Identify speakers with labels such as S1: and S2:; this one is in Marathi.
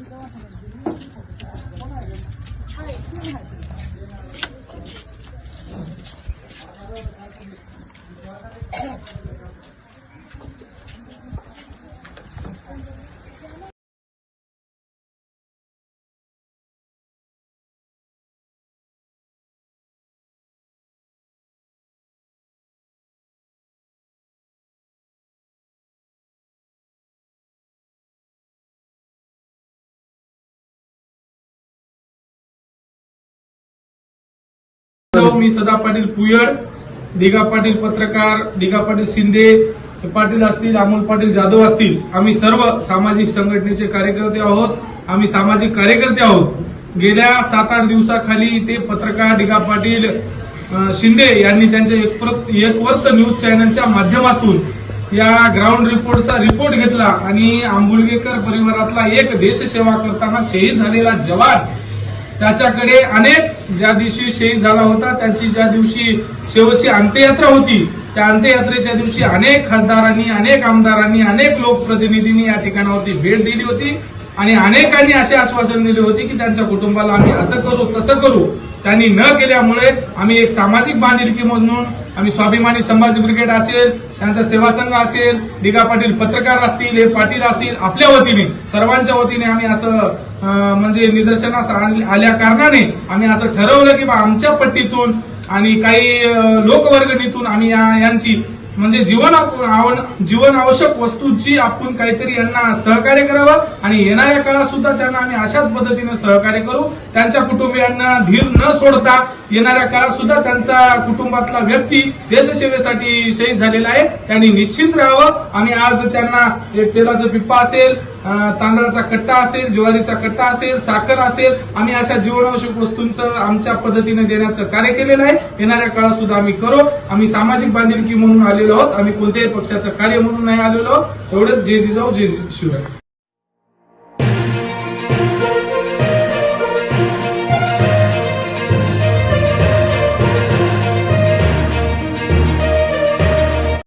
S1: 이동하다 면, मी सदा पाटील पुयड डिगा पाटील पत्रकार डिगा पाटील शिंदे पाटील असतील अमोल पाटील जाधव असतील. आम्ही सर्व सामाजिक संघटनेचे कार्यकर्ते आहोत. आम्ही सामाजिक कार्यकर्ते आहोत. गेल्या सात आठ दिवसाखाली ते पत्रकार डिगा पाटील शिंदे यांनी त्यांच्या एकप्रत- एकवर्त न्यूज चॅनलच्या माध्यमातून या ग्राउंड रिपोर्टचा रिपोर्ट घेतला आणि आंबुलगेकर परिवारातला एक देशसेवा करताना शहीद झालेला जवान त्याच्याकडे अनेक ज्या दिवशी शहीद झाला होता त्यांची ज्या दिवशी शेवटची अंत्ययात्रा होती त्या अंत्ययात्रेच्या दिवशी अनेक खासदारांनी अनेक आमदारांनी अनेक लोकप्रतिनिधींनी या ठिकाणावरती भेट दिली होती आणि अनेकांनी असे आश्वासन दिले होते की त्यांच्या कुटुंबाला आम्ही असं करू तसं करू. त्यांनी न केल्यामुळे आम्ही एक सामाजिक बांधिलकी म्हणून आम्ही स्वाभिमानी समाज ब्रिगेड असेल त्यांचा सेवा संघ असेल डिगा पाटील पत्रकार असतील हे पाटील असतील आपल्या वतीने सर्वांच्या वतीने आम्ही असं म्हणजे निदर्शनास आण- आल्या कारणाने आम्ही असं ठरवलं की बा आमच्या पट्टीतून आणि काही लोकवर्गणीतून आम्ही या- यांची म्हणजे जीवन जीवन आवश्यक वस्तूंची आपण काहीतरी यांना सहकार्य करावं आणि येणाऱ्या काळात सुद्धा त्यांना आम्ही अशाच पद्धतीने सहकार्य करू. त्यांच्या कुटुंबियांना धीर न सोडता येणाऱ्या काळात सुद्धा त्यांचा कुटुंबातला व्यक्ती देशसेवेसाठी शहीद झालेला आहे. त्यांनी निश्चित राहावं. आणि आज त्यांना एक तेलाचं पिप्पा असेल तांदळाचा कट्टा असेल ज्वारीचा कट्टा असेल साखर असेल आम्ही अशा जीवनावश्यक वस्तूंचं आमच्या पद्धतीने देण्याचं कार्य केलेलं आहे. येणाऱ्या काळात सुद्धा आम्ही करू. आम्ही सामाजिक बांधिलकी म्हणून आलेलो आहोत. आम्ही कोणत्याही पक्षाचं कार्य म्हणून नाही आलेलो आहोत. एवढंच. जे जिजाऊ जे शिवाय